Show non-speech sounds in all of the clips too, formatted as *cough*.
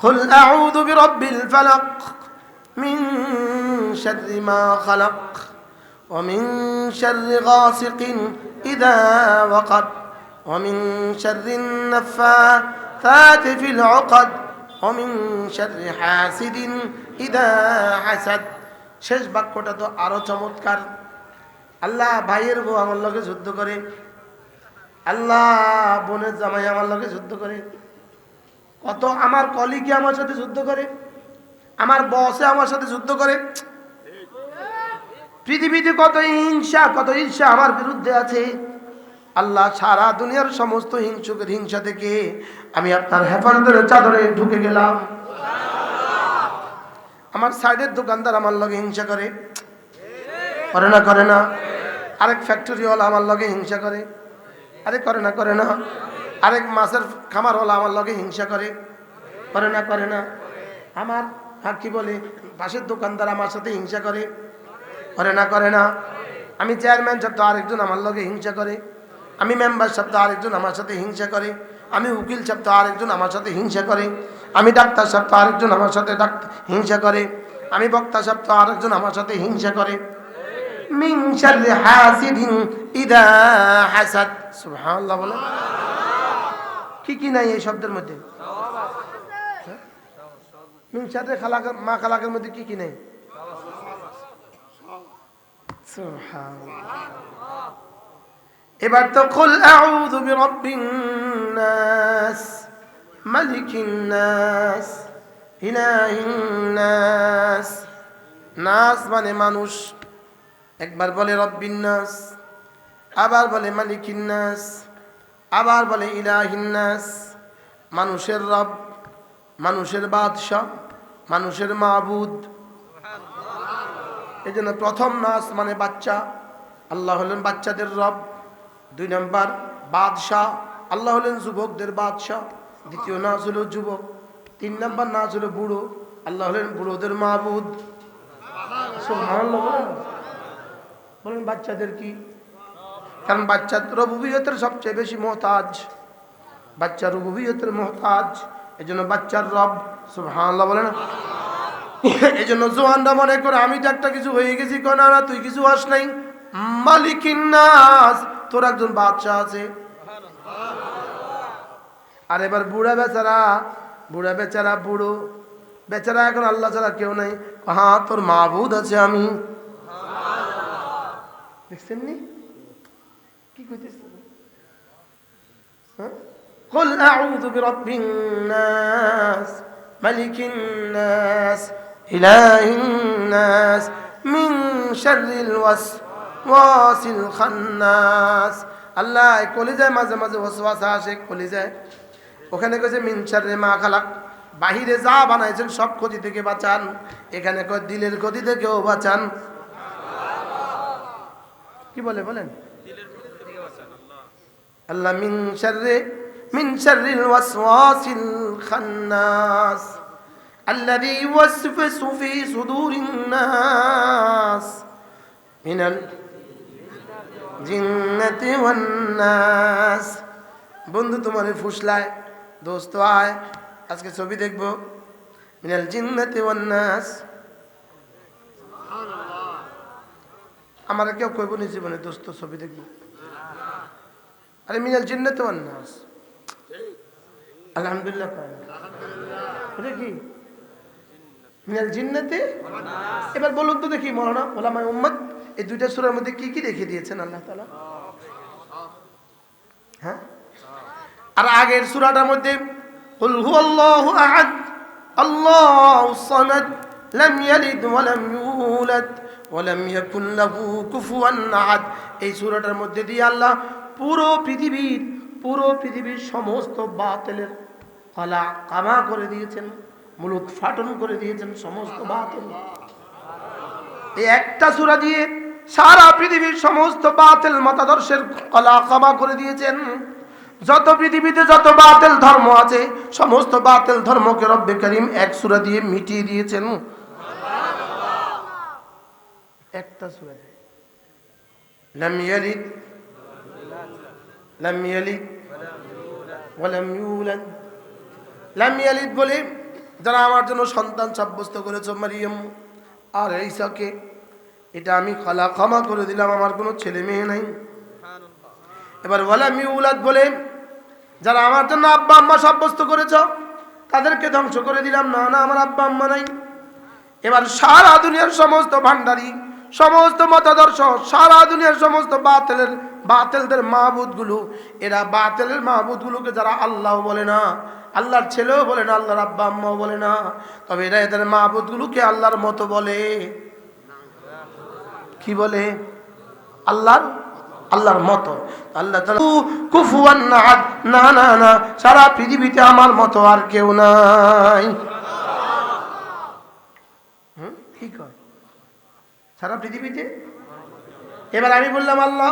قل أعوذ برب الفلق من شر ما خلق ومن شر غاسق إذا وقب ومن شر النفاثات في العقد ومن شر حاسد إذا حسد শেষ বাক্যটা তো আরো চমৎকার আল্লাহ ভাইয়ের বউ আমার লগে যুদ্ধ করে আল্লাহ বোনের জামাই আমার লগে যুদ্ধ করে কত আমার কলিগে আমার সাথে যুদ্ধ করে? আমার বসে আমার সাথে যুদ্ধ করে? পৃথিবীতে কত হিংসা কত হিংসা আমার বিরুদ্ধে আছে। আল্লাহ সারা দুনিয়ার সমস্ত হিংসুকের হিংসা থেকে আমি আপনার হেফাজতের চাদরে ঢুকে গেলাম। আমার সাইডের দোকানদার আমার লগে হিংসা করে। করে না করে না। আরেক ফ্যাক্টরিওয়ালা আমার লগে হিংসা করে। আরে, করে না করে না। আরেক মাছের খামারওয়ালা আমার লগে হিংসা করে। করে না করে না। আমার আর কি বলে, পাশের দোকানদার আমার সাথে হিংসা করে। করে না করে না। আমি চেয়ারম্যান সাহেব তো আরেকজন আমার লগে হিংসা করে। আমি মেম্বার সাহেব তো আরেকজন আমার সাথে হিংসা করে। আমি উকিল সাহেব তো আরেকজন আমার সাথে হিংসা করে। আমি ডাক্তার সাহেব তো আরেকজন আমার সাথে হিংসা করে। আমি বক্তা সাহেব তো আরেকজন আমার সাথে হিংসা করে। শাররি হাসিদিন ইদা হাসাদ। সুবহানাল্লাহ বলে কি কি নাই এই শব্দের মধ্যে? মা খালাকের মধ্যে কি কি নাই? এবার তো কুল নাস নাস নাস। মানে মানুষ। একবার বলে রব্বিন আবার বলে মালিকিন নাস। আবার বলে, ইলাহিন নাস, মানুষের রব, মানুষের বাদশাহ, মানুষের মাবুদ। এই জন্য প্রথম নাস মানে বাচ্চা। আল্লাহ হলেন বাচ্চাদের রব। দুই নম্বর, বাদশাহ। আল্লাহ হলেন যুবকদের বাদশাহ। দ্বিতীয় নাচ হলো যুবক। তিন নম্বর নাচ হলো বুড়ো। আল্লাহ হলেন বুড়োদের মাহবুদ বলেন বাচ্চাদের কি? কারণ বাচ্চা রবুবিয়তের সবচেয়ে বেশি মহতাজ। বাচ্চা রবুবিয়তের মহতাজ। এই জন্য বাচ্চার রব, সুবহানাল্লাহ বলে না? এই জন্য জোয়ানরা মনে করে, আমি তো একটা কিছু হয়ে গেছি কনা না তুই কিছু আস নাই। মালিকিন নাস, তোর একজন বাচ্চা আছে। আর এবার বুড়া বেচারা বুড়া বেচারা বুড়ো, বেচারা এখন আল্লাহ ছাড়া কেউ নাই। হ্যাঁ তোর মাহবুদ আছে আমি। দেখছেন নি? কি কইতেছে হ্যাঁ قل أعوذ برب الناس ملك الناس إله الناس من شر الوسواس الخناس আল্লাহ কলিজায় মাঝে মাঝে ওয়াসওয়াসা আসে কলিজায় ওখানে কইছে মিন শাররি মা খালাক বাহিরে যা বানাইছেন সব ক্ষতি থেকে বাঁচান এখানে কয় দিলের ক্ষতি থেকেও বাঁচান কি বলে বলেন আল্লাহ মিন শাররি মিন শাররিল ওয়াসওয়াসিল খান্নাস الذي يوسوس في صدور الناس من الجنة والناس বন্ধু তোমার ফুসলায় দোস্ত আয় আজকে ছবি দেখবো মিনাল জিন্নাতি ওয়ান্নাস আমার কেউ কইব নি জীবনে দোস্ত ছবি দেখবো আরে মিনাল জিন্নাতি ওয়ান্নাস আলহামদুলিল্লাহ কয়। এটা কি? মিনাল জিন্নাতে? এবার বলুন তো দেখি, মৌলানা ওলামা উম্মদ এই দুইটা সূরার মধ্যে কি কি রেখে দিয়েছেন আল্লাহ তাআলা? হ্যাঁ? আর আগের সূরাটার মধ্যে হুয়াল্লাহু আহাদ আল্লাহুস সামাদ, লাম ইয়ালিদ ওয়া লাম ইউলাদ, ওয়া লাম ইয়াকুল লাহু কুফুয়ান আহাদ। এই সূরাটার মধ্যে দিয়ে আল্লাহ পুরো পৃথিবীর পুরো পৃথিবীর সমস্ত বাতিলের কলা কামা করে দিয়েছেন, মূল উৎফাটন করে দিয়েছেন সমস্ত বাতিল। এই একটা সূরা দিয়ে সারা পৃথিবীর সমস্ত বাতেল মতাদর্শের কলা কামা করে দিয়েছেন। যত পৃথিবীতে যত বাতিল ধর্ম আছে, সমস্ত বাতিল ধর্মকে রব্বে করিম এক সূরা দিয়ে মিটিয়ে দিয়েছেন। একটা সূরা। দিয়ে লাম ইয়ালিদ লাম ইয়ালিদ ওয়ালাম ইউলাদ লাম ইয়ালিদ বলে যারা আমার জন্য সন্তান সাব্যস্ত করেছ মারিয়ম, আর ঈসাকে এটা আমি খালা ক্ষমা করে দিলাম, আমার কোনো ছেলে মেয়ে নাই। এবার বলে আমি উলাদ বলে যারা আমার জন্য আব্বা আম্মা সাব্যস্ত করেছ, তাদেরকে ধ্বংস করে দিলাম। না না, আমার আব্বা আম্মা নাই। এবার সারা দুনিয়ার সমস্ত ভান্ডারি সমস্ত মতাদর্শ, সারা দুনিয়ার সমস্ত বাতেলের, বাতেলদের মাহবুদগুলো, এরা বাতেলের মাহবুদগুলোকে যারা আল্লাহ বলে না, আল্লাহর ছেলেও বলে না, আল্লাহর আব্বা আম্মাও বলে না, তবে এরা এদের মাহবুদগুলোকে আল্লাহর মতো বলে। কি বলে? আল্লাহর আল্লাহর মতো। আল্লাহ কুফুয়ান না না না, সারা পৃথিবীতে আমার মতো আর কেউ নাই। হুম? কি কয়? সারা পৃথিবীতে? এবার আমি বললাম, আল্লাহ,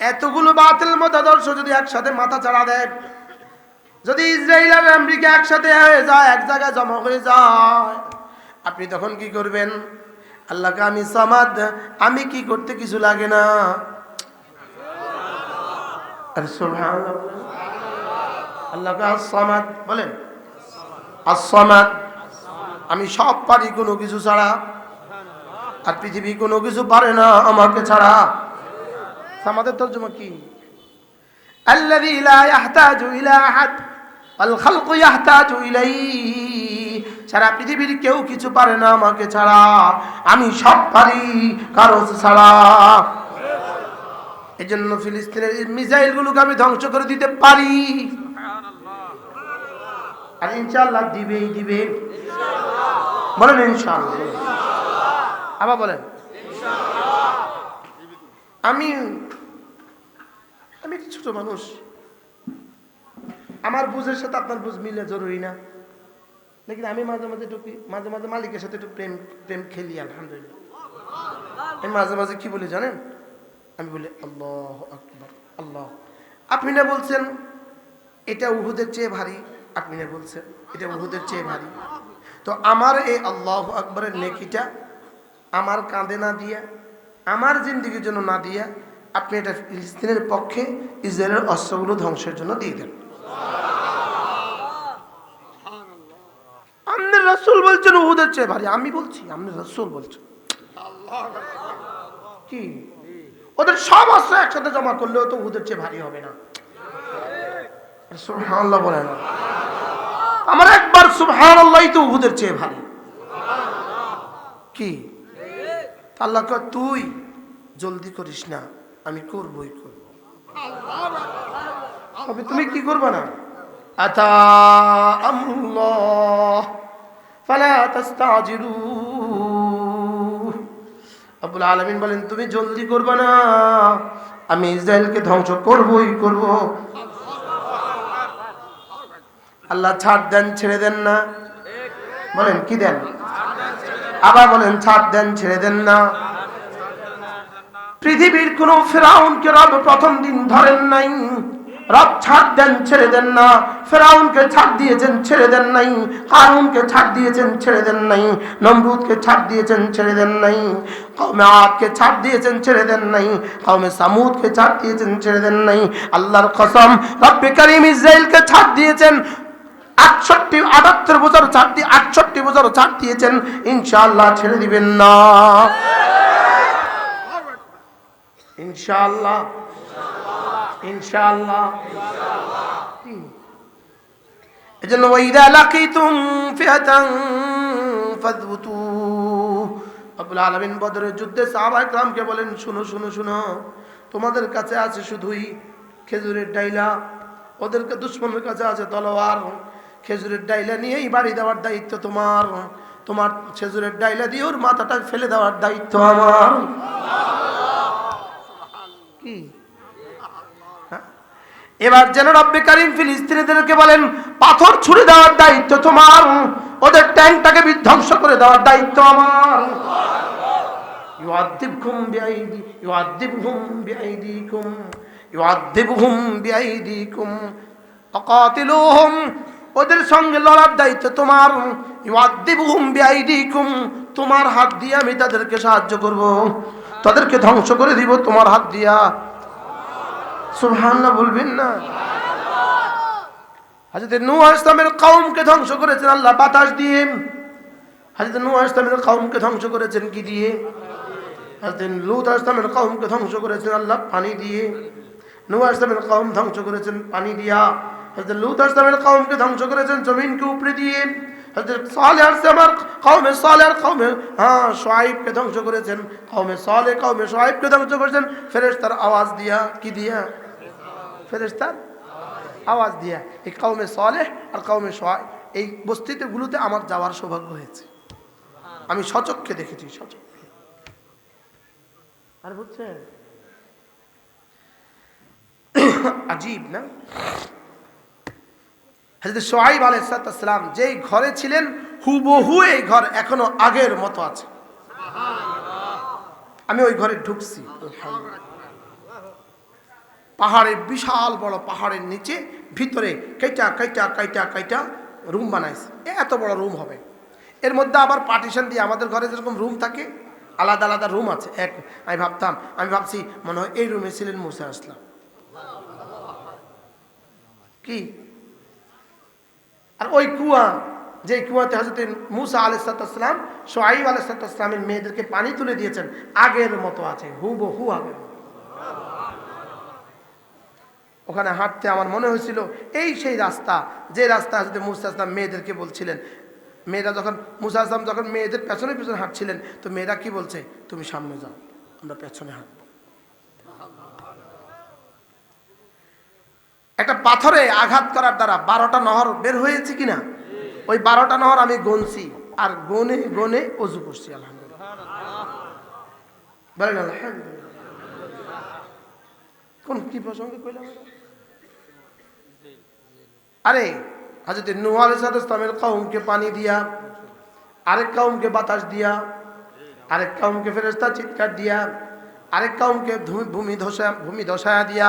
এতগুলো বাতিল মতাদর্শ যদি একসাথে মাথা চাড়া দেয়, যদি ইসরায়েল আর আমেরিকা একসাথে হয়ে যায়, এক জায়গায় জমা হয়ে যায়, আপনি তখন কি করবেন? আল্লাহকে আমি সামাদ, আমি কি করতে কিছু লাগে না। আল্লাহকে বলেন। আমি সব পারি কোনো কিছু ছাড়া। আর পৃথিবী কোনো কিছু পারে না আমাকে ছাড়া আমাদের তর্জমা কি الذي لا يحتاج إلى أحد والخلق يحتاج إليه সারা পৃথিবীর কেউ কিছু পারে না আমাকে ছাড়া আমি সব পারি কারো ছাড়া এই জন্য ফিলিস্তিনের মিসাইল গুলোকে আমি ধ্বংস করে দিতে পারি আর ইনশাল্লাহ দিবেই দিবে বলেন ইনশাল্লাহ আবার বলেন। আমি আমি ছোট মানুষ। আমার বুঝের সাথে আপনার বুঝ মিলে জরুরি না। লেকিন আমি মাঝে মাঝে একটু মাঝে মাঝে মালিকের সাথে একটু প্রেম প্রেম খেলি, আলহামদুলিল্লাহ। আমি মাঝে মাঝে কি বলি জানেন? আমি বলি, আল্লাহ আকবর, আল্লাহ আপনি না বলছেন, এটা উহুদের চেয়ে ভারী। আপনি না বলছেন, এটা উহুদের চেয়ে ভারী। তো আমার এই আল্লাহ আকবরের নেকিটা আমার কাঁধে না দিয়া, আমার জিন্দিগির জন্য না দিয়া, আপনি এটা ফিলিস্তিনের পক্ষে ইসরায়েলের অস্ত্রগুলো ধ্বংসের জন্য দিয়ে দেন। আপনি রসুল বলছেন, উহুদের চেয়ে ভারী। আমি বলছি আপনি রসুল বলছেন। কি? ওদের সব অস্ত্র একসাথে জমা করলেও তো উহুদের চেয়ে ভারী হবে না। সুবহানাল্লাহ বলে না আমার একবার সুবহানাল্লাহই তো উহুদের চেয়ে ভারী। কি? আল্লাহ কয়, তুই জলদি করিস না, আমি করবই করব। তবে তুমি কি করবে না? আতা আমরুল্লাহ ফালা তাস্তাজিরু। আব্বুল আলামিন বলেন, তুমি জলদি করবে না, আমি ইসরায়েলকে ধ্বংস করবই করব। আল্লাহ ছাড় দেন, ছেড়ে দেন না। বলেন, কি দেন? আবার বলেন, ছাড় দেন, ছেড়ে দেন না। পৃথিবীর কোন ফেরাউনকে রব প্রথম দিন ধরেন নাই। রব ছাড় দেন, ছেড়ে দেন না। ফেরাউনকে ছাড় দিয়েছেন, ছেড়ে দেন নাই। হারুনকে ছাড় দিয়েছেন, ছেড়ে দেন নাই। নমরুদকে ছাড় দিয়েছেন, ছেড়ে দেন নাই। কৌমে আদকে ছাড় দিয়েছেন, ছেড়ে দেন নাই। কৌমে সামুদকে ছাড় দিয়েছেন, ছেড়ে দেন নাই। আল্লাহর কসম, রব্বে করিম ইসরায়েলকে ছাড় দিয়েছেন। আটষট্টি, আটাত্তর বছর ছাড় দিয়ে আটষট্টি বছর ছাড় দিয়েছেন, ইনশাআল্লাহ ছেড়ে দিবেন না। ইনশাআল্লাহ। ইনশাআল্লাহ। এজন্য ওয়াইদা লাকিতুম ফিআতান ফাযবুতু। আব্বুল আলামিন বদরের যুদ্ধে সাহাবা ইকরামকে বলেন, শুনো শুনো শুনো। তোমাদের কাছে আছে শুধুই খেজুরের ডাইলা, ওদেরকে দুশ্মনের কাছে আছে তলোয়ার খেজুরের ডাইলা নিয়েই বাড়ি দেওয়ার দায়িত্ব তোমার তোমার খেজুরের ডাইলা দিয়ে ওর মাথাটা ফেলে দেওয়ার দায়িত্ব আমার কি হ্যাঁ? এবার যেন রব্বে কারিম ফিলিস্তিনিদেরকে বলেন পাথর ছুড়ে দেওয়ার দায়িত্ব তোমার ওদের ট্যাঙ্কটাকে বিধ্বংস করে দেওয়ার দায়িত্ব আমার يعذبكم بأيدي يعذبهم بأيديكم يعذبهم بأيديكم فقاتلوهم ওদের সঙ্গে লড়ার দায়িত্ব তোমার। তোমার হাত দিয়ে আমি তাদেরকে সাহায্য করব। তাদেরকে ধ্বংস করে দিব তোমার হাত দিয়া। সুবহানাল্লাহ বলবেন না? হাজরত নূহ ইসলামের কওমকে ধ্বংস করেছেন আল্লাহ বাতাস দিয়ে। হাজরত নূহ ইসলামের কওমকে ধ্বংস করেছেন কি দিয়ে? হাজরত লুত ইসলামের কওমকে ধ্বংস করেছেন আল্লাহ পানি দিয়ে। নূহ ইসলামের কওম ধ্বংস করেছেন পানি দিয়া। হযরত লূত ইসলামের কওমকে ধ্বংস করেছেন, জমিনকে উপরে দিয়ে। হযরত সালেহ ইসলামের কওমে সালেহ কওমে হ্যাঁ শুআইবকে ধ্বংস করেছেন। কওমে সালেহ, কওমে শুআইবকে ধ্বংস করেছেন। ফেরেশতার আওয়াজ দিয়া, কি দিয়া? ফেরেশতার আওয়াজ দিয়া, এই কওমে সালেহ আর কওমে শুআইব এই বস্তিতেগুলোতে আমার যাওয়ার সৌভাগ্য হয়েছে। আমি সচক্ষে দেখেছি, সচক্ষে। আর বুঝছেন? *coughs* আজীব না? হজরত সোহাইব আলাইসালাম যেই ঘরে ছিলেন, হুবহু এই ঘর এখনও আগের মতো আছে। আমি ওই ঘরে ঢুকছি। পাহাড়ের বিশাল বড় পাহাড়ের নিচে ভিতরে কাইটা কাইটা কাইটা কাইটা রুম বানাইছে। এত বড় রুম হবে। এর মধ্যে আবার পার্টিশন দিয়ে আমাদের ঘরে যেরকম রুম থাকে, আলাদা আলাদা রুম আছে। এক, আমি ভাবতাম, আমি ভাবছি মনে হয় এই রুমে ছিলেন মুসে আসলাম। কি? আর ওই কুয়া যে কুয়াতে হজরত মুসা আলাইসালাম সোহাইব আলাইসালামের মেয়েদেরকে পানি তুলে দিয়েছেন, আগের মতো আছে হু আগের মতো। ওখানে হাঁটতে আমার মনে হয়েছিল, এই সেই রাস্তা, যে রাস্তা হজরত মুসা মেয়েদেরকে বলছিলেন মেয়েরা যখন, মুসা আসলাম যখন মেয়েদের পেছনে পেছনে হাঁটছিলেন, তো মেয়েরা কি বলছে, তুমি সামনে যাও, আমরা পেছনে হাঁটবো একটা পাথরে আঘাত করার দ্বারা বারোটা নহর বের হয়েছে কিনা? ওই বারোটা নহর আমি গনছি আর গনে গনে অজু করছি, আলহামদুলিল্লাহ। কোন কি প্রসঙ্গে কইলাম? আরে হাজরত নূহ আলাইহিস সালামের কওমকে পানি দিয়া, আরেক কওমকে বাতাস দিয়া, আরেক কওমকে ফেরেশতা চিৎকার দিয়া, আরেক কওমকে ভূমি ধসা, ভূমি ধসায়া দিয়া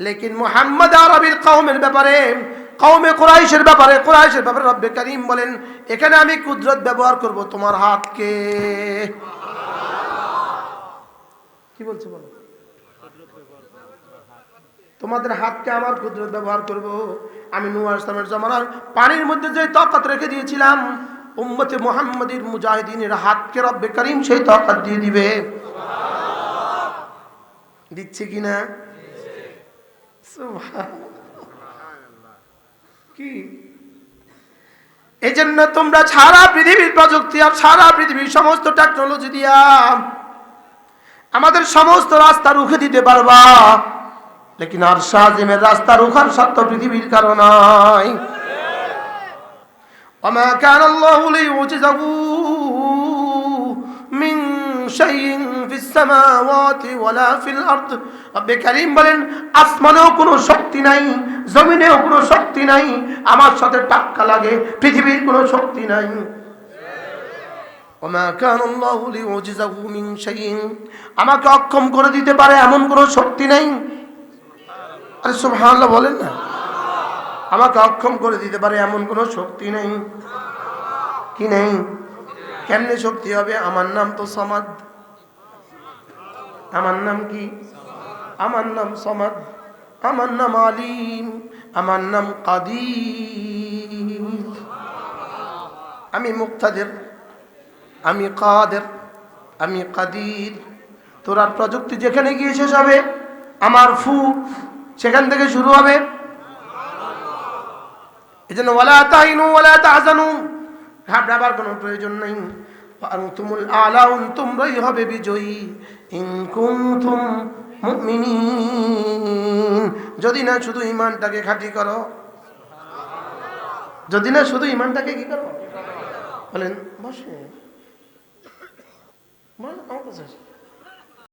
লেকিন মোহাম্মদ আরবির কওমের ব্যাপারে, কওমে কোরাইশের ব্যাপারে কোরাইশের ব্যাপারে রব্বে করিম বলেন, এখানে আমি কুদরত ব্যবহার করব তোমার হাতকে। কি বলছো বলো? তোমাদের হাতকে আমার কুদরত ব্যবহার করব। আমি নুয়ার ইসলামের জমানার পানির মধ্যে যে তকাত রেখে দিয়েছিলাম, উম্মতে মোহাম্মদীর মুজাহিদিনের হাতকে রব্বে করিম সেই তকাত দিয়ে দিবে। দিচ্ছে কিনা কি এই জন্য তোমরা সারা পৃথিবীর প্রযুক্তি আর সারা পৃথিবীর সমস্ত টেকনোলজি দিয়া আমাদের সমস্ত রাস্তা রুখে দিতে পারবা লেকিন আর শাহজিমের রাস্তা রুখার সত্য পৃথিবীর কারণাই وما كان الله ليعجزه من شيء আসমানেও কোনো শক্তি নাই, জমিনেও কোনো শক্তি নাই, আমার সাথে টাক্কা লাগে, পৃথিবীর কোনো শক্তি নাই। আমাকে অক্ষম করে দিতে পারে এমন কোনো শক্তি নাই। আরে সব সুবহান বলেন না। আমাকে অক্ষম করে দিতে পারে এমন কোনো শক্তি নাই। কি নেই? কেমনে শক্তি হবে? আমার নাম তো সমাধ আমার নাম কি? আমার নাম সমাদ। আমার নাম আলিম। আমার নাম কাদির। আমি মুক্তাদের। আমি কাদের। আমি কাদির। তোর আর প্রযুক্তি যেখানে গিয়ে শেষ হবে, আমার ফু সেখান থেকে শুরু হবে। এই জন্য ওয়ালা তাহিনু ওয়ালা তাহজানু। ঘাবড়াবার কোনো প্রয়োজন নেই। তোমরাই হবে বিজয়ী। যদি না শুধু ইমানটাকে খাঁটি করো। যদি না শুধু ইমানটাকে কি করো? বলেন, বসে। আমার কাছে।